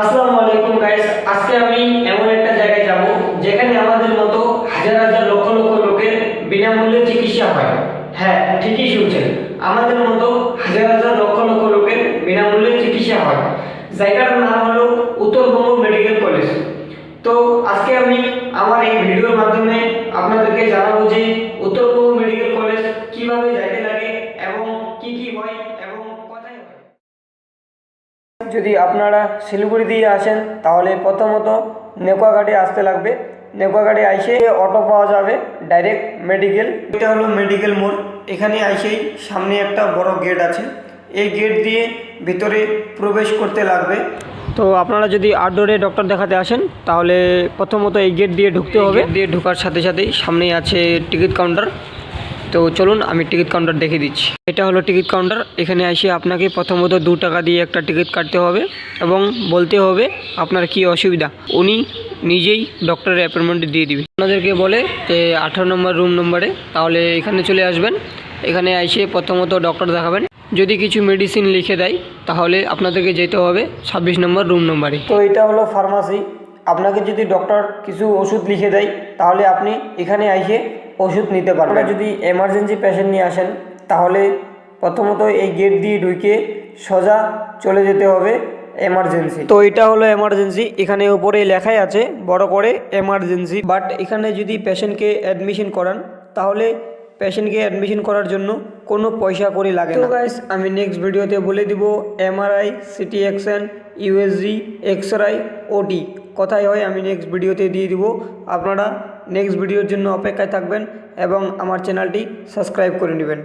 আসসালামু আলাইকুম গাইস আজকে আমি এমন একটা জায়গায় যাব যেখানে আমাদের মতো হাজার হাজার লক্ষ লক্ষ লোকের বিনামূল্যে চিকিৎসা হয়। হ্যাঁ ঠিকই শুনছেন। আমাদের মতো হাজার হাজার লক্ষ লক্ষ লোকের বিনামূল্যে চিকিৎসা হয়। জায়গাটার নাম হলো উত্তরবঙ্গ মেডিকেল কলেজ। তো আজকে আমি আমার এই ভিডিওর মাধ্যমে আপনাদেরকে জানাব যে উত্তরবঙ্গ মেডিকেল কলেজ কীভাবে যাইতে লাগে এবং কি কি হয় যদি আপনারা শিলিগুড়ি দিয়ে আসেন তাহলে প্রথমত নেকুয়াঘাটে আসতে লাগবে। নেকুয়াঘাটে আইসে অটো পাওয়া যাবে ডাইরেক্ট মেডিকেল এটা হলো মেডিকেল মোড়। এখানে আইসেই সামনে একটা বড় গেট আছে। এই গেট দিয়ে ভিতরে প্রবেশ করতে লাগবে। তো আপনারা যদি আউটডোরে ডক্টর দেখাতে আসেন তাহলে প্রথমত এই গেট দিয়ে ঢুকতে হবে। দিয়ে ঢোকার সাথে সাথেই সামনেই আছে টিকিট কাউন্টার তো চলুন আমি টিকিট কাউন্টার দেখিয়ে দিচ্ছি। এটা হলো টিকিট কাউন্টার এখানে এসে আপনাকে প্রথমত দু টাকা দিয়ে একটা টিকিট কাটতে হবে এবং বলতে হবে আপনার কি অসুবিধা। উনি নিজেই ডক্টরের অ্যাপয়েন্টমেন্ট দিয়ে দিবে। আপনাদেরকে বলে যে আঠারো নম্বর রুম নম্বরে তাহলে এখানে চলে আসবেন। এখানে এসে প্রথমত ডক্টর দেখাবেন। যদি কিছু মেডিসিন লিখে দেয়, তাহলে আপনাদেরকে যেতে হবে ছাব্বিশ নম্বর রুম নম্বরে তো এটা হলো ফার্মাসি আপনাকে যদি ডক্টর কিছু ওষুধ লিখে দেয় তাহলে আপনি এখানে এসে ওষুধ নিতে পারবেন। যদি এমার্জেন্সি পেশেন্ট নিয়ে আসেন তাহলে প্রথমত এই গেট দিয়ে ঢুকে সোজা চলে যেতে হবে এমার্জেন্সি তো এটা হলো এমার্জেন্সি এখানে উপরে লেখাই আছে বড় করে এমার্জেন্সি বাট এখানে যদি পেশেন্টকে অ্যাডমিশন করান তাহলে পেশেন্টকে অ্যাডমিশন করার জন্য কোনো পয়সা করে লাগে না। গাইস আমি নেক্সট ভিডিওতে বলে দিব এমআরআই সিটি এক্সএন ইউএসজি এক্স রে ওটি কোথায় হয়, আমি নেক্সট ভিডিওতে দিয়ে দিব। আপনারা নেক্সট ভিডিওর জন্য অপেক্ষায় থাকবেন এবং আমার চ্যানেলটি সাবস্ক্রাইব করে নেবেন।